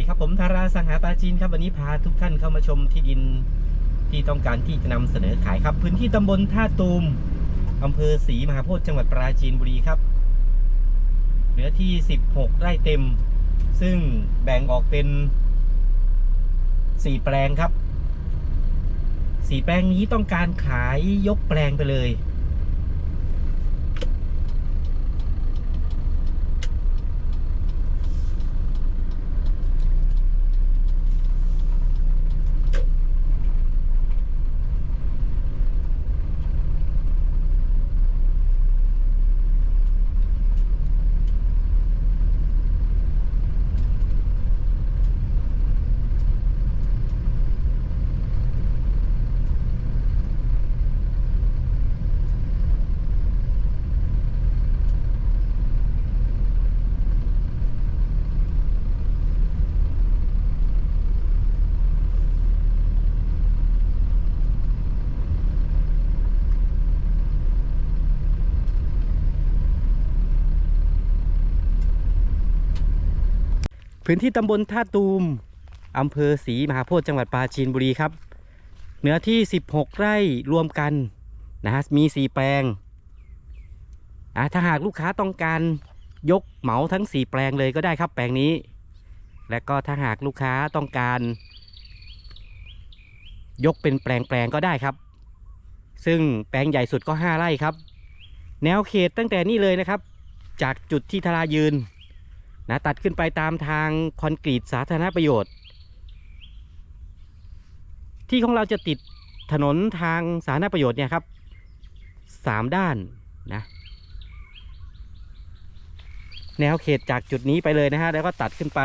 ดีครับผมธาราสังหาปราจีนครับวันนี้พาทุกท่านเข้ามาชมที่ดินที่ต้องการที่จะนำเสนอขายครับ พื้นที่ตำบลท่าตูมอำเภอศรีมหาโพธิจังหวัดปราจีนบุรีครับเนื้อที่ 16 ไร่เต็ม ซึ่งแบ่งออกเป็น 4 แปลงครับ 4 แปลงนี้ต้องการขายยกแปลงไปเลย พื้นที่ตำบลท่าตูมอำเภอศรีมหาโพธิ์จังหวัดปราจีนบุรีครับเนื้อที่ 16 ไร่รวมกันนะฮะมี 4 แปลงอะถ้าหากลูกค้าต้องการยกเหมาทั้ง 4 แปลงเลยก็ได้ครับแปลงนี้ และก็ถ้าหากลูกค้าต้องการ ยกเป็นแปลงแปลงๆก็ได้ครับ ซึ่งแปลงใหญ่สุดก็ 5 ไร่ครับ แนวเขตตั้งแต่นี่เลยนะครับ จากจุดที่ทารายืน นะตัดขึ้นไปตามทางคอนกรีตสาธารณประโยชน์ ที่ของเราจะติดถนนทางสาธารณประโยชน์เนี่ยครับสามด้านนะแนวเขตจากจุดนี้ไปเลยนะฮะแล้วก็ตัดขึ้นไป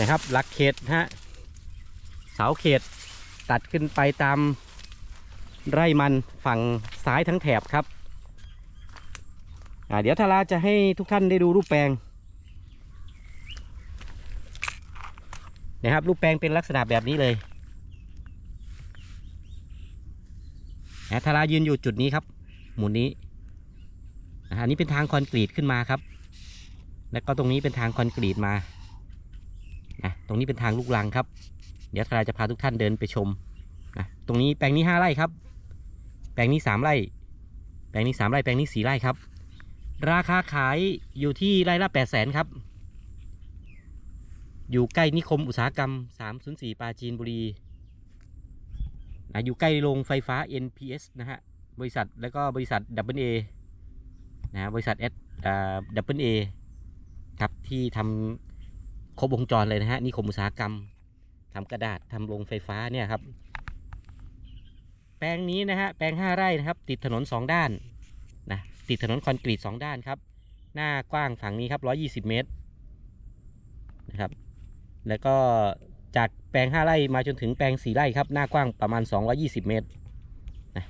นะครับหลักเขตนะฮะเสาเขต ตัดขึ้นไปตามไร่มันฝั่งซ้ายทั้งแถบครับ เดี๋ยวทาราจะให้ทุกท่านได้ดูรูปแปลงนะครับรูปแปลงเป็นลักษณะแบบนี้เลยนะทารายืนอยู่จุดนี้ครับ หมุนนี้อันนี้เป็นทางคอนกรีตขึ้นมาครับ แล้วก็ตรงนี้เป็นทางคอนกรีตมานะตรงนี้เป็นทางลูกรังครับ เดี๋ยวทรายจะพาทุกท่านเดินไปชมนะตรงนี้แปลงนี้ห้าไร่ครับ แปลงนี้สามไร่ แปลงนี้สามไร่ แปลงนี้สี่ไร่ครับ ราคาขายอยู่ที่ไร่ละแปดแสนครับ อยู่ใกล้นิคมอุตสาหกรรม 304ปาจีนบุรีนะอยู่ใกล้โรงไฟฟ้า NPS นะฮะ บริษัทแล้วก็บริษัท W A นะฮะบริษัท S อ่า W A ครับที่ทำครบวงจรเลยนะฮะนิคมอุตสาหกรรม ทำกระดาษทำโรงไฟฟ้าเนี่ยครับ แปลงนี้นะฮะแปลงห้าไร่นะครับ ติดถนนสองด้านนะติดถนนคอนกรีตสองด้านครับ หน้ากว้างฝั่งนี้ครับร้อยี่สิบเมตรนะครับ แล้วก็จากแปลงห้าไร่มาจนถึงแปลงสี่ไร่ครับ หน้ากว้างประมาณสองร้อยี่สิบเมตรนะ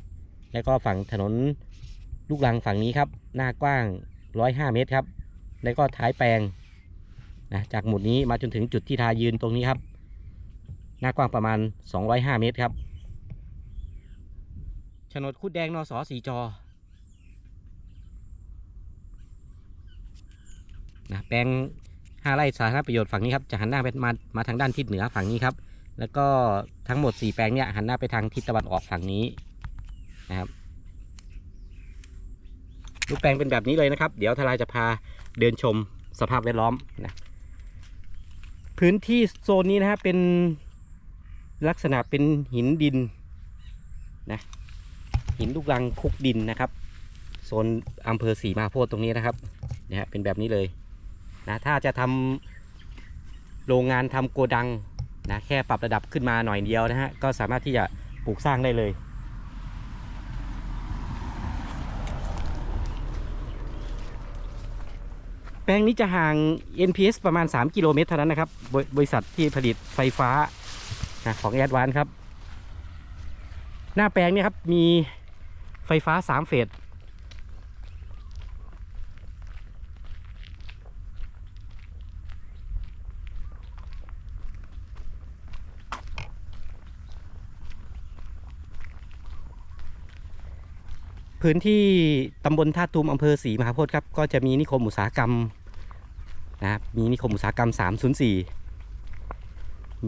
แล้วก็ฝั่งถนนลูกรังฝั่งนี้ครับ หน้ากว้างร้อยห้าเมตรครับ แล้วก็ท้ายแปลงนะจากหมุดนี้มาจนถึงจุดที่ทายืนตรงนี้ครับ หน้ากว้างประมาณ 205 เมตรครับโฉนดคุดแดงนอสอสีจอนะแปลงห้าไร่สาธารณประโยชน์ฝั่งนี้ครับจะหันหน้าไปมามาทางด้านทิศเหนือฝั่งนี้ครับ แล้วก็ทั้งหมด 4 แปลงเนี่ยหันหน้าไปทางทิศตะวันออกฝั่งนี้นะครับรูปแปลงเป็นแบบนี้เลยนะครับ เดี๋ยวทลายจะพาเดินชมสภาพแวดล้อมนะพื้นที่โซนนี้นะฮะเป็น ลักษณะเป็นหินดินนะหินลูกรังคุกดินนะครับโซนอำเภอศรีมาโพธ์ตรงนี้นะครับเนี่ยเป็นแบบนี้เลยนะถ้าจะทำโรงงานทำโกดังนะแค่ปรับระดับขึ้นมาหน่อยเดียวนะฮะก็สามารถที่จะปลูกสร้างได้เลยแปลงนี้จะห่าง NPS ประมาณ 3 กิโลเมตรเท่านั้นนะครับบบริษัทที่ผลิตไฟฟ้า นะของแอดวานครับ หน้าแปลงเนี่ยครับ มีไฟฟ้า3เฟสพื้นที่ตำบลท่าตูมอำเภอศรีมหาโพธิ์ครับ ก็จะมีนิคมอุตสาหกรรมนะครับมีนิคมอุตสาหกรรม 304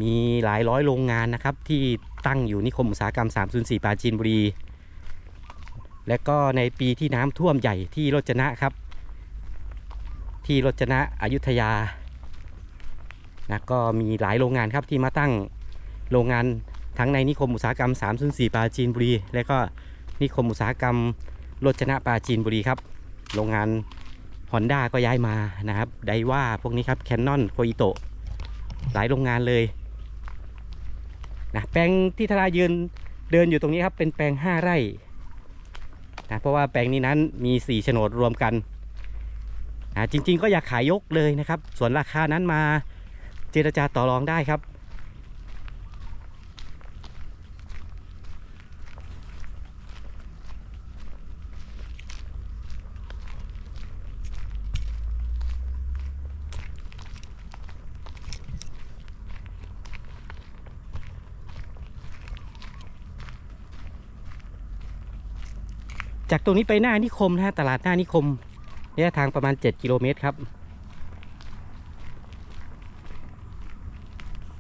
มีหลายร้อยโรงงานนะครับ ที่ตั้งอยู่นิคมอุตสาหกรรม 304ปราจีนบุรี และก็ในปีที่น้ำท่วมใหญ่ที่รจนะครับ ที่รจนะอยุธยานะก็มีหลายโรงงานครับที่มาตั้งโรงงานทั้งในนิคมอุตสาหกรรม 304ปราจีนบุรี และก็นิคมอุตสาหกรรมรจนะปราจีนบุรีครับ โรงงาน Honda ก็ย้ายมานะครับไดว่าพวกนี้ครับแคนนอนโคอิโตหลายโรงงานเลย นะแปลงที่ทลายืนเดินอยู่ตรงนี้ครับเป็นแปลง 5 ไร่นะเพราะว่าแปลงนี้นั้นมี4โฉนดรวมกันนะจริง ๆ ก็อยากขายยกเลยนะครับ ส่วนราคานั้นมาเจรจาต่อรองได้ครับ จากตรงนี้ไปหน้านิคมนะฮะตลาดหน้านิคมระยะทางประมาณ 7 กิโลเมตรครับ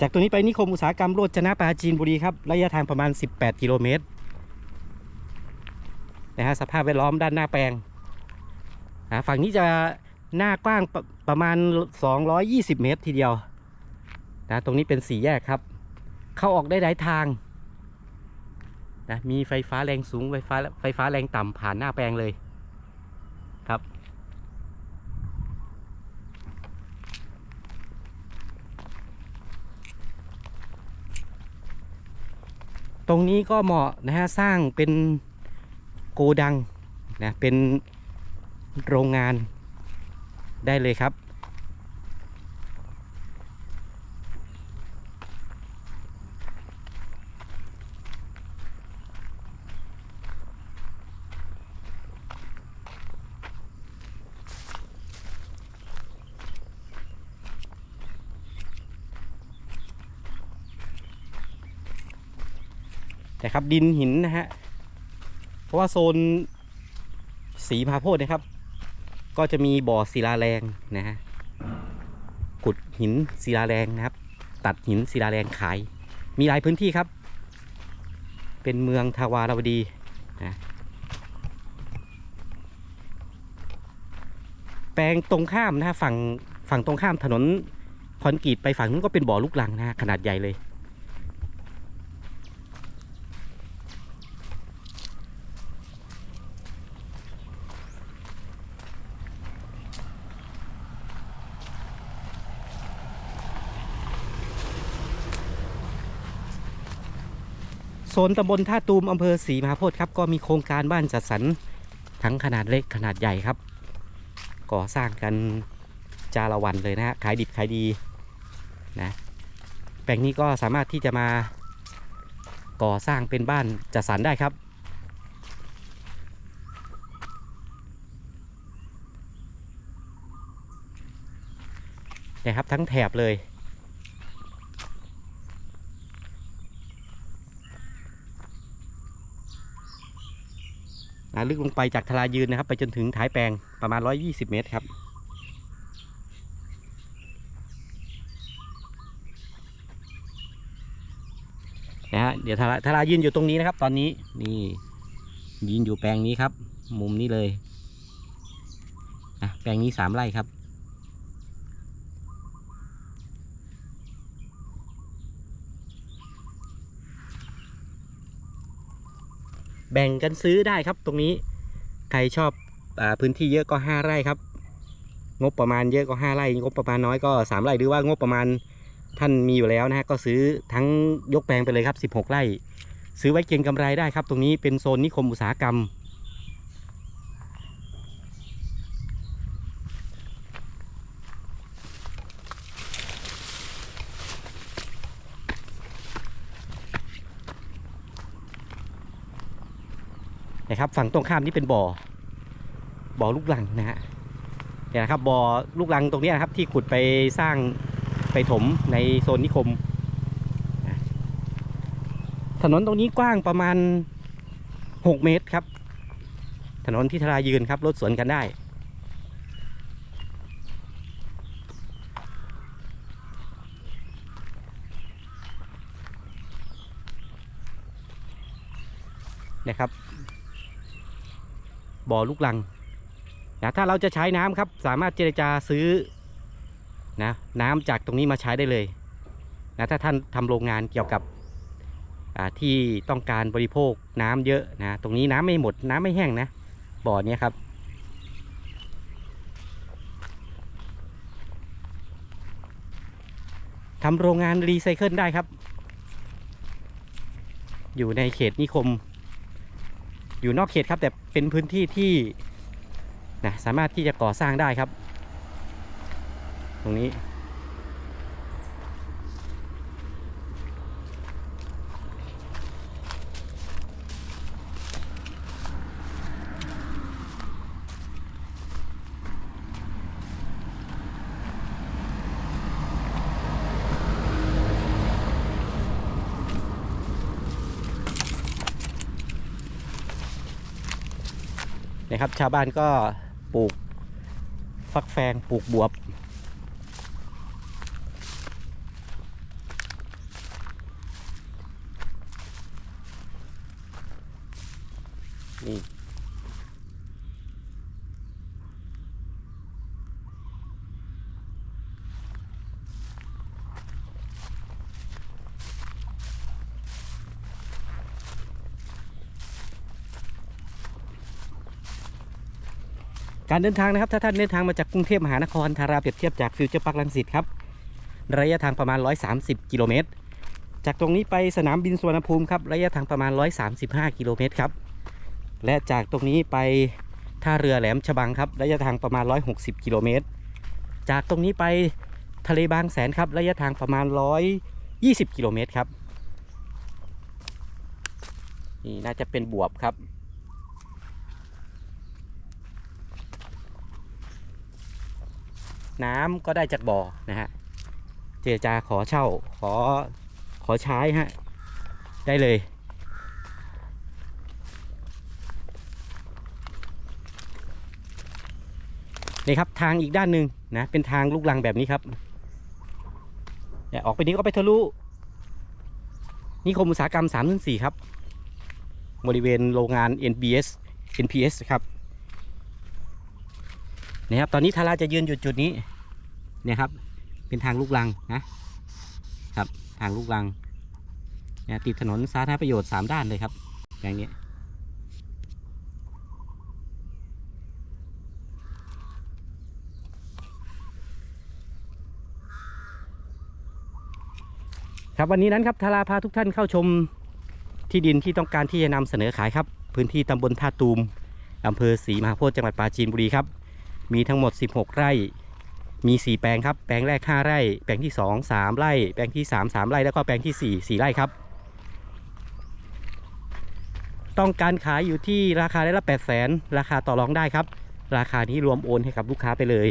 จากตรงนี้ไปนิคมอุตสาหกรรมโรจนะปราจีนบุรีครับระยะทางประมาณ 18 กิโลเมตรนะฮะสภาพแวดล้อมด้านหน้าแปลงนะฝั่งนี้จะหน้ากว้างประประมาณ 220 เมตรทีเดียวนะตรงนี้เป็นสี่แยกครับ เข้าออกได้หลายทาง นะมีไฟฟ้าแรงสูงไฟฟ้าไฟฟ้าแรงต่ำผ่านหน้าแปลงเลยครับ ตรงนี้ก็เหมาะนะฮะสร้างเป็นโกดังนะเป็นโรงงานได้เลยครับ แต่ครับ ดินหินนะฮะเพราะว่าโซนสีพาโพดนะครับ ก็จะมีบ่อศิลาแรงนะฮะขุดหินศิลาแรงนะครับ ตัดหินศิลาแรงขาย มีหลายพื้นที่ครับ เป็นเมืองทาวาราวดีนะแปลงตรงข้ามนะฮะฝั่งฝั่งตรงข้ามถนนคอนกรีตไปฝั่งนู้นก็เป็นบ่อลูกลังนะขนาดใหญ่เลย โซนตำบลท่าตูมอำเภอศรีมหาโพธิ์ครับก็มีโครงการบ้านจัดสรรทั้งขนาดเล็กขนาดใหญ่ครับ ก่อสร้างกันจาละวันเลยนะฮะขายดิบขายดีนะแปลงนี้ก็สามารถที่จะมาก่อสร้างเป็นบ้านจัดสรรได้ครับ นะครับทั้งแถบเลย นะลึกลงไปจากทลายืนนะครับ ไปจนถึงท้ายแปลงประมาณ 120 เมตรครับ นะฮะเดี๋ยวทลาทลายืนอยู่ตรงนี้นะครับ ตอนนี้นี่ยืนอยู่แปลงนี้ครับ มุมนี้เลยนะแปลงนี้สามไร่ครับ แบ่งกันซื้อได้ครับ ตรงนี้ใครชอบอพื้นที่เยอะก็ 5 ไร่ครับ งบประมาณเยอะก็ 5 ไร่งบประมาณน้อยก็ 3 ไร่หรือว่างบประมาณท่านมีอยู่แล้วนะฮะก็ซื้อทั้งยกแปลงไปเลยครับ 16 ไร่ ซื้อไว้เก็งกำไรได้ครับ ตรงนี้เป็นโซนนิคมอุตสาหกรรม นะครับ ฝั่งตรงข้ามนี่เป็นบ่อ บ่อลูกลังนะฮะเนี่ยนะครับบ่อลูกลังตรงนี้นะครับ ที่ขุดไปสร้างไปถมในโซนนิคม ถนนตรงนี้กว้างประมาณ 6 เมตรครับ ถนนที่ทรายืนครับรถสวนกันได้นะครับ บ่อลูกลังนะถ้าเราจะใช้น้ำครับ สามารถเจรจาซื้อนะน้ำจากตรงนี้มาใช้ได้เลยนะถ้าท่านทำโรงงานเกี่ยวกับที่ต้องการบริโภคน้ำเยอะนะ ตรงนี้น้ำไม่หมดน้ำไม่แห้งนะ บ่อเนี้ยครับทำโรงงานรีไซเคิลได้ครับ อยู่ในเขตนิคม อยู่นอกเขตครับ แต่เป็นพื้นที่ที่นะสามารถที่จะก่อสร้างได้ครับ ตรงนี้ นะครับ ชาวบ้านก็ปลูกฟักแฟงปลูกบวบ นี่ การเดินทางนะครับถ้าท่านเดินทางมาจากกรุงเทพมหานครทาราเปรียบเทียบจากฟิวเจอร์พาร์คลังสิตครับระยะทางประมาณ 130 กิโลเมตร จากตรงนี้ไปสนามบินสุวรรณภูมิครับระยะทางประมาณ 135 กิโลเมตรครับและจากตรงนี้ไปท่าเรือแหลมฉบังครับระยะทางประมาณ 160 กิโลเมตร จากตรงนี้ไปทะเลบางแสนครับระยะทางประมาณ 120 กิโลเมตรครับนี่น่าจะเป็นบวบครับ น้ำก็ได้จากบ่อนะฮะเจรจาขอเช่าขอขอใช้ฮะได้เลยนี่ครับทางอีกด้านหนึ่งนะเป็นทางลูกลังแบบนี้ครับเนี่ยออกไปนี้ก็ไปทะลุนิคมอุตสาหกรรม3ามสี่ครับ บริเวณโรงงาน NBS NPS ครับ นี่ครับ ตอนนี้ทาราจะยืนอยู่จุดนี้เนี่ยครับ เป็นทางลูกลังนะครับ ทางลูกลังเนี่ยติดถนนสาธารณประโยชน์3ด้านเลยครับ อย่างนี้ครับวันนี้นั้นครับทาราพาทุกท่านเข้าชมที่ดินที่ต้องการที่จะนำเสนอขายครับ พื้นที่ตำบลท่าตูมอำเภอศรีมหาโพธิ์จังหวัดปราจีนบุรีครับ มีทั้งหมด 16 ไร่ มี 4 แปลงครับ แปลงแรก 5 ไร่ แปลงที่ 2 3 ไร่ แปลงที่ 3 3 ไร่ แล้วก็แปลงที่ 4 4 ไร่ครับ ต้องการขายอยู่ที่ราคาได้ละ 8 0 0 0 0 0 ราคาต่อรองได้ครับ ราคานี้รวมโอนให้กับลูกค้าไปเลย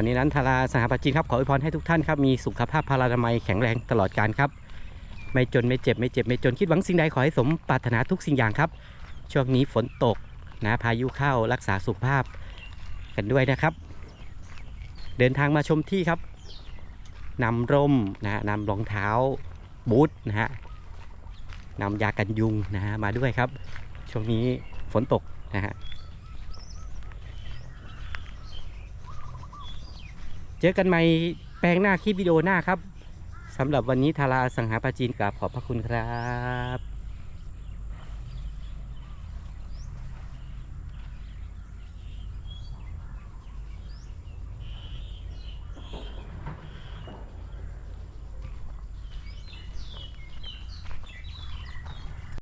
วันนี้นั้นทาราสหปัจจินครับขออวยพรให้ทุกท่านครับมีสุขภาพพลานามัยแข็งแรงตลอดการครับไม่จนไม่เจ็บไม่เจ็บไม่จนคิดหวังสิ่งใดขอให้สมปรารถนาทุกสิ่งอย่างครับช่วงนี้ฝนตกนะพายุเข้ารักษาสุขภาพกันด้วยนะครับ เดินทางมาชมที่ครับนำร่มนะฮะนำรองเท้าบูทนะฮะนำยากันยุงนะฮะมาด้วยครับ ช่วงนี้ฝนตกนะฮะ เจอกันใหม่แปลงหน้าคลิปวิดีโอหน้าครับสำหรับวันนี้ทาราสังหาปาจีนกราบขอบพระคุณครับ